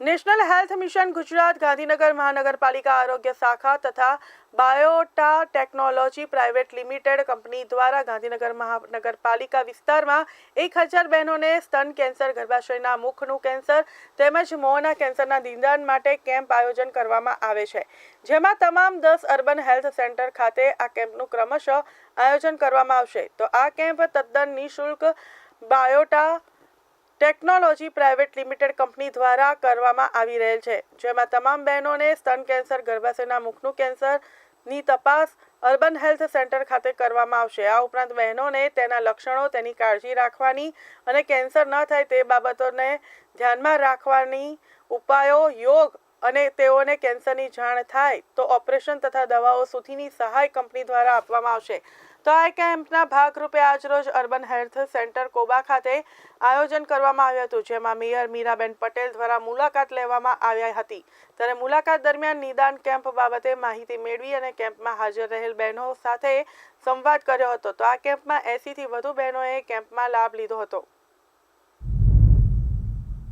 National health mission Gujarat Gandhinagar મહાનગરપાલિકા આરોગ્ય શાખા તથા Biota technology private limited company દ્વારા ગાંધીનગર મહાનગરપાલિકા વિસ્તારમાં એક હજાર બહેનોને સ્તન કેન્સર, ગર્ભાશયના મુખનું કેન્સર તેમજ મોંના કેન્સરના નિદાન માટે કેમ્પ આયોજન કરવામાં આવે છે. જેમાં તમામ દસ અર્બન હેલ્થ સેન્ટર ખાતે આ કેમ્પનું ક્રમશઃ આયોજન કરવામાં આવશે. તો આ કેમ્પ તદ્દન નિઃશુલ્ક Biota technology private limited company દ્વારા કરવામાં આવી રહેલ છે, જેમાં તમામ બહેનોને સ્તન કેન્સર, ગર્ભાશયના મુખનું કેન્સરની તપાસ અર્બન હેલ્થ સેન્ટર ખાતે કરવામાં આવશે. આ ઉપરાંત બહેનોને તેના લક્ષણો, તેની કાળજી રાખવાની અને કેન્સર ન થાય તે બાબતોને ધ્યાનમાં રાખવાની ઉપાયો, યોગ અને તેઓને કેન્સરની જાણ થાય તો ઓપરેશન તથા દવાઓ સુધીની સહાય કંપની દ્વારા આપવામાં આવશે. તો આ કેમ્પના ભાગરૂપે આજરોજ અર્બન હેલ્થ સેન્ટર કોબા ખાતે આયોજન કરવામાં આવ્યું હતું, જેમાં મેયર મીરાબેન પટેલ દ્વારા મુલાકાત લેવામાં આવી હતી. ત્યારે મુલાકાત દરમિયાન નિદાન કેમ્પ બાબતે માહિતી મેળવી અને કેમ્પમાં હાજર રહેલ બહેનો સાથે સંવાદ કર્યો હતો. તો આ કેમ્પમાં એંસીથી વધુ બહેનોએ કેમ્પમાં લાભ લીધો હતો.